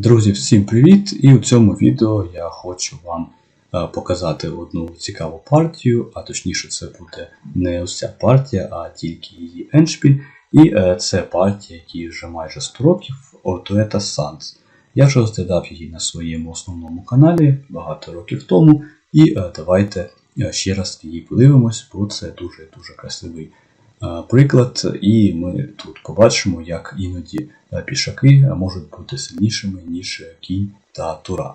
Друзі, всім привіт! І у цьому відео я хочу вам е, показати одну цікаву партію, а точніше, це буде не ось партія, а тільки її еншпіль. І е, це партія, якій вже майже 100 років Ortueta Sans. Я вже розглядав її на своєму основному каналі багато років тому. І е, давайте ще раз її подивимось, бо це дуже дуже красивий приклад. І ми тут побачимо, як іноді е, пішаки можуть бути сильнішими, ніж кінь та тура.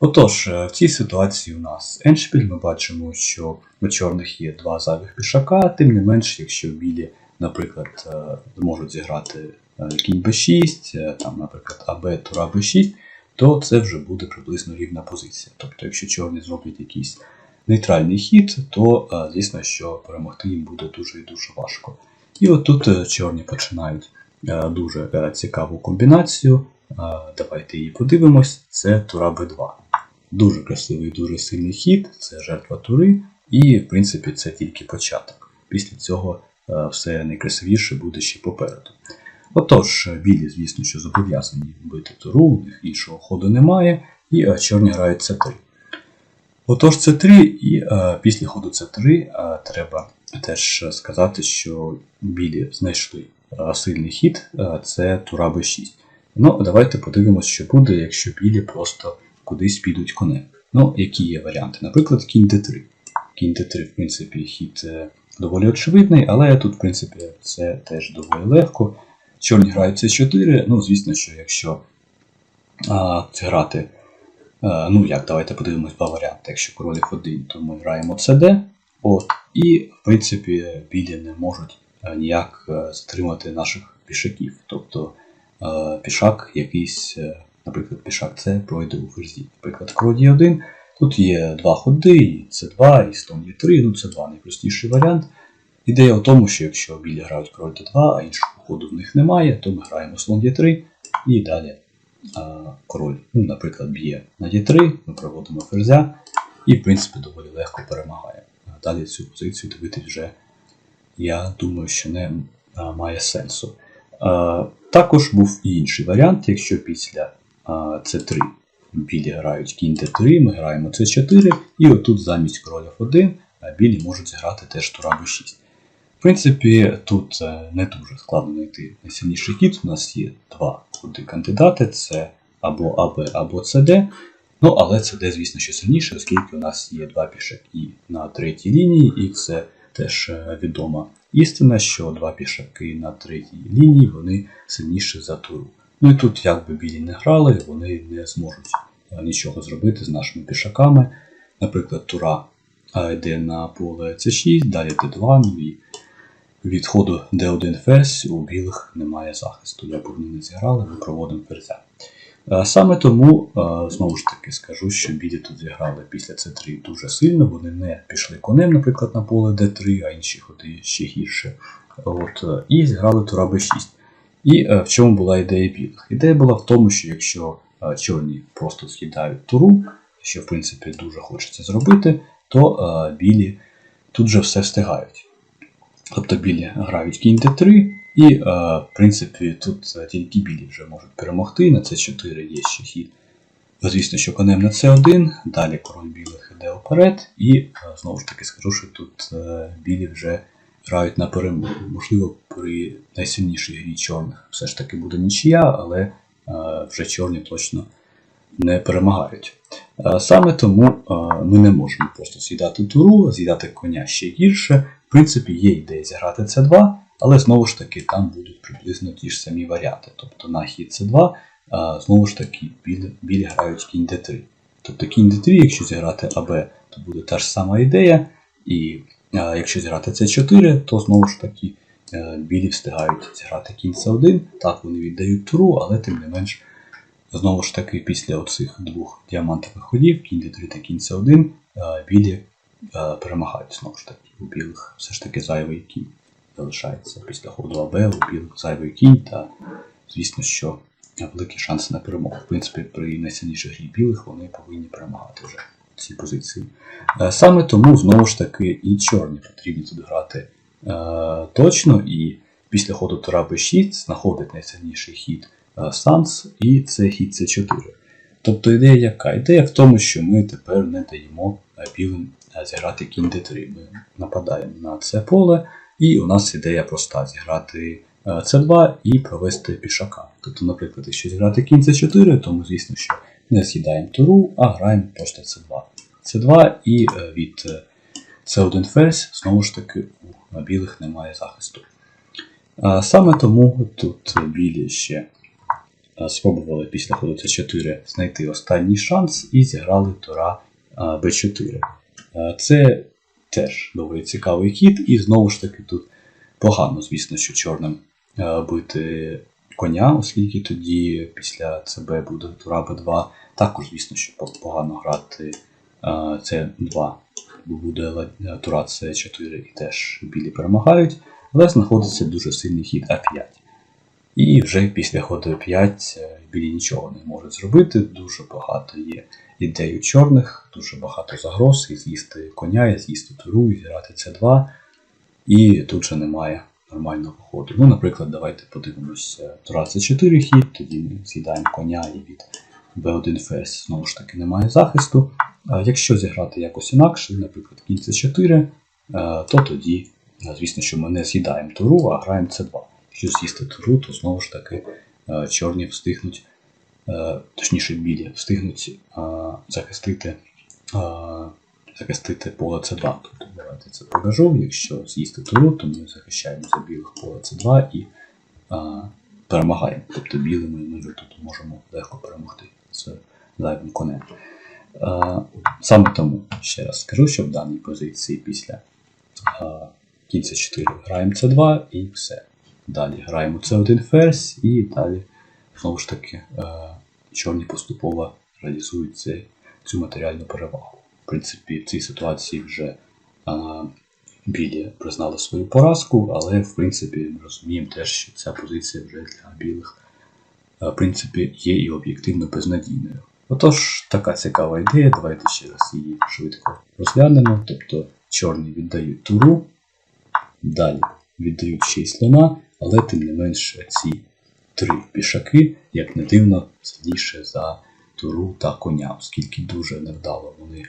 Отож, е, в цій ситуації у нас еншпіль, ми бачимо, що у чорних є два зайвих пішака, тим не менш, якщо білі, наприклад, е, можуть зіграти е, кінь b6, е, там, наприклад, АБ, тура b6, то це вже буде приблизно рівна позиція. Тобто, якщо чорні зроблять якийсь нейтральний хід, то е, звісно, що перемогти їм буде дуже і дуже важко. І от тут е, чорні починають е, дуже цікаву комбінацію. Давайте її подивимось. Це тура b2. Дуже красивий, дуже сильний хід, це жертва тури, і, в принципі, це тільки початок. Після цього все найкрасивіше буде ще попереду. Отож, білі, звісно, що зобов'язані бити туру, у них іншого ходу немає, і чорні грають c3. Отож, c3, і е, після ходу c3 е, треба теж сказати, що білі знайшли е, сильний хід, е, це тура b6. Ну, давайте подивимося, що буде, якщо білі просто кудись підуть конем. Ну, які є варіанти? Наприклад, кінь d3. Кінь d3, в принципі, хід е, доволі очевидний, але тут, в принципі, це теж доволі легко. Чорні грають c4, ну, звісно, що якщо а, грати, ну як, давайте подивимось два варіанти. Якщо король f1, то ми граємо cd, от, і, в принципі, білі не можуть е, ніяк е, затримати наших пішаків. Тобто е, пішак якийсь, е, наприклад, пішак С пройде у ферзі. Наприклад, король Е1, тут є два ходи, і С2, і слон Е3, ну це два найпростіший варіант. Ідея в тому, що якщо білі грають король d2, а іншого ходу в них немає, то ми граємо слон d3 і далі король, ну, наприклад, б'є на d3, ми проводимо ферзя і, в принципі, доволі легко перемагає. Далі цю позицію дивитись вже, я думаю, що не має сенсу. Також був і інший варіант, якщо після c3 білі грають кінь d3, ми граємо c4, і отут замість короля f1 білі можуть зіграти теж тура b6. Принципі, тут е, не дуже складно знайти найсильніший хід. У нас є два кандидати: це або АБ, або ЦД. Ну, але ЦД, звісно, що сильніше, оскільки у нас є два пішаки на третій лінії, і це теж е, відома істина, що два пішаки на третій лінії вони сильніші за туру. Ну і тут, як би білі не грали, вони не зможуть е, нічого зробити з нашими пішаками. Наприклад, тура йде на поле С6, далі Д2, ну і від ходу D1 ферзь у білих немає захисту. Як б вони не зіграли, ми проводимо ферзя. Е, Саме тому, е, знову ж таки, скажу, що білі тут зіграли після c3 дуже сильно, вони не пішли конем, наприклад, на поле d3, а інші ходи ще гірше. От, е, і зіграли тура b6. І е, в чому була ідея білих? Ідея була в тому, що якщо чорні просто з'їдають туру, що в принципі дуже хочеться зробити, то білі тут же все встигають. Тобто білі грають кінь d3, і, е, в принципі, тут е, тільки білі вже можуть перемогти. На c4 є ще хід. Звісно, що конем на c1, далі король білих іде вперед, і е, знову ж таки скажу, що тут білі вже грають на перемогу. Можливо, при найсильнішій грі чорних все ж таки буде нічия, але вже чорні точно не перемагають. Саме тому ми не можемо просто з'їдати туру, з'їдати коня ще гірше. Принципі, є ідея зіграти c2, але знову ж таки там будуть приблизно ті ж самі варіанти. Тобто на хід c2, е, знову ж таки, білі, білі грають кінь d3. Тобто кінь d3, якщо зіграти АБ, то буде та ж сама ідея. І е, якщо зіграти c4, то знову ж таки е, білі встигають зіграти кінь c1. Так, вони віддають туру, але тим не менш. Знову ж таки, після оцих двох діамантових ходів, кінь d3 та кінь c1, е, білі е, перемагають знову ж таки. Білих все ж таки зайвий кінь залишається після ходу АБ, у білих зайвий кінь, та звісно, що великі шанси на перемогу. В принципі, при найсильнішій грі білих вони повинні перемагати вже в цій позиції. Е, Саме тому, знову ж таки, і чорні потрібно тут грати е, точно, і після ходу тура b6 знаходить найсильніший хід е, санс, і це хід c4. Тобто ідея яка? Ідея в тому, що ми тепер не даємо е, білим зіграти кінь d3. Ми нападаємо на це поле, і у нас ідея проста зіграти е, c2 і провести пішака. Тобто, наприклад, якщо зіграти кінь c4, то ми, звісно, що не з'їдаємо туру, а граємо просто c2. c2 і е, від е, c1 ферзь, знову ж таки, у білих немає захисту. Саме тому тут білі ще спробували після ходу c4 знайти останній шанс і зіграли тура а, b4. А, Це теж доволі цікавий хід, і знову ж таки тут погано, звісно, що чорним бити коня, оскільки тоді після ЦБ буде тура b2. Також, звісно, що погано грати а, c2, бо буде тура c4 і теж білі перемагають, але знаходиться дуже сильний хід А5. І вже після ходу Е5 е, білі нічого не можуть зробити. Дуже багато є ідей у чорних, дуже багато загроз, і з'їсти коня, і з'їсти туру, і зіграти С2. І тут же немає нормального ходу. Ну, наприклад, давайте подивимося тура С4 хід, тоді ми з'їдаємо коня і від Б1 ферзь знову ж таки немає захисту. Якщо зіграти якось інакше, наприклад, кінь С4, е, то тоді, е, звісно, що ми не з'їдаємо туру, а граємо С2. Якщо з'їсти туру, то знову ж таки е, чорні встигнуть, е, точніше білі, встигнуть е, захистити, захистити поле С2. Тобто давайте це покажу. Якщо з'їсти туру, то ми захищаємо за білих поле С2 і е, перемагаємо. Тобто білими ми тут можемо легко перемогти з зайвим конем. Саме тому ще раз скажу, що в даній позиції після кінця 4 граємо С2 і все. Далі граємо С1 ферзь і далі знову ж таки е, чорні поступово реалізують цю матеріальну перевагу. В принципі, в цій ситуації вже е, білі признали свою поразку, але в принципі ми розуміємо теж, що ця позиція вже для білих е, в принципі, є і об'єктивно безнадійною. Отож, така цікава ідея, давайте ще раз її швидко розглянемо. Тобто чорні віддають туру, далі віддають ще й слона, але тим не менш ці три пішаки, як не дивно, сильніше за туру та коня, оскільки дуже невдало вони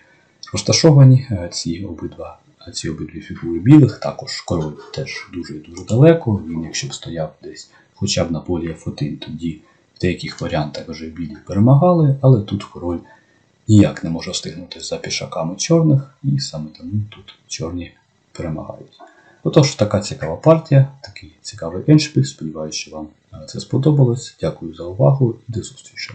розташовані, е, ці обидва. а Ці обидві фігури білих, також король теж дуже і дуже далеко. Він, якщо б стояв десь хоча б на полі F1, тоді в деяких варіантах вже білі перемагали, але тут король ніяк не може встигнути за пішаками чорних, і саме тому тут чорні перемагають. Отож, така цікава партія, такий цікавий еншпіль. Сподіваюся, що вам е, це сподобалось. Дякую за увагу і до зустрічі.